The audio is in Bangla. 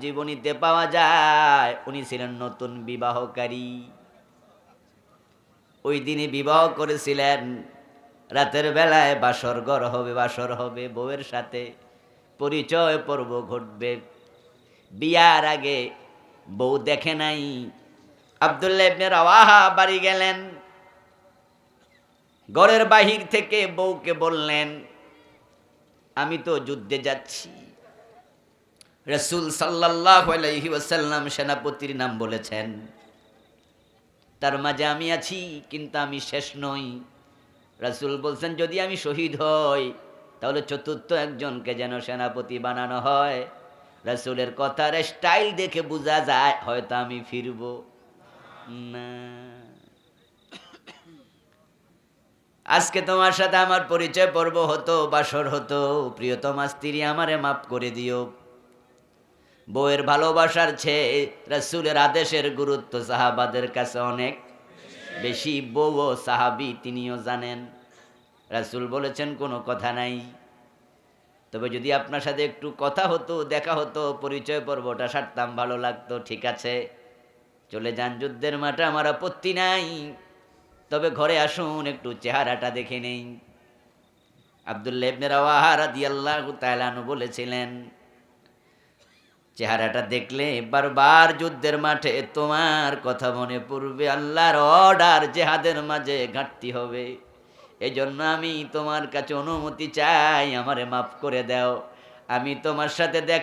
জীবনীতে পাওয়া যায়। উনি ছিলেন নতুন বিবাহকারী। ওই দিনে বিবাহ করেছিলেন। রাতের বেলায় বাসর ঘর হবে, বাসর হবে, বউয়ের সাথে পরিচয় পর্ব ঘটবে। বিয়ার আগে বউ দেখে নাই। আব্দুল্লাহ ইবনে বাড়ি গেলেন। ঘরের বাহির থেকে বউকে বললেন আমি তো যুদ্ধে যাচ্ছি। রসুল সাল্লাহ আলাইহি ওয়াসাল্লাম সেনাপতির নাম বলেছেন। তার মাঝে আমি আছি, কিন্তু আমি শেষ নই। রাসূল বলছেন, যদি আমি শহীদ হই, তাহলে চতুর্থ একজনকে যেন সেনাপতি বানানো হয়। রাসূলের কথার স্টাইল দেখে বোঝা যায়, হয়তো আমি ফিরব। না। আজকে তোমার সাথে আমার পরিচয় পর্ব হতো, বাসর হতো। প্রিয়তমা স্ত্রী আমারে মাফ করে দিও। বউয়ের ভালোবাসার চেয়ে রাসূলের আদেশের গুরুত্ব সাহাবাদের কাছে অনেক বেশি। বউ ও সাহাবি তিনিও জানেন। রাসূল বলেছেন, কোনো কথা নাই। তবে যদি আপনার সাথে একটু কথা হতো, দেখা হতো, পরিচয় পর্বটা সারতাম, ভালো লাগতো, ঠিক আছে। চলে যান, যুদ্ধের মাঠে আমার আপত্তি নাই। তবে ঘরে আসুন, একটু চেহারাটা দেখে নেই। আবদুল্লাহ বলেছিলেন, চেহারাটা দেখলে বারবার যুদ্ধের মাঠে তোমার কথা মনে পড়বে, আল্লাহর অর্ডার জেহাদের মাঝে ঘাটতি হবে। এজন্য আমি তোমার কাছে অনুমতি চাই, আমারে মাফ করে দাও। আমি তোমার সাথে দেখ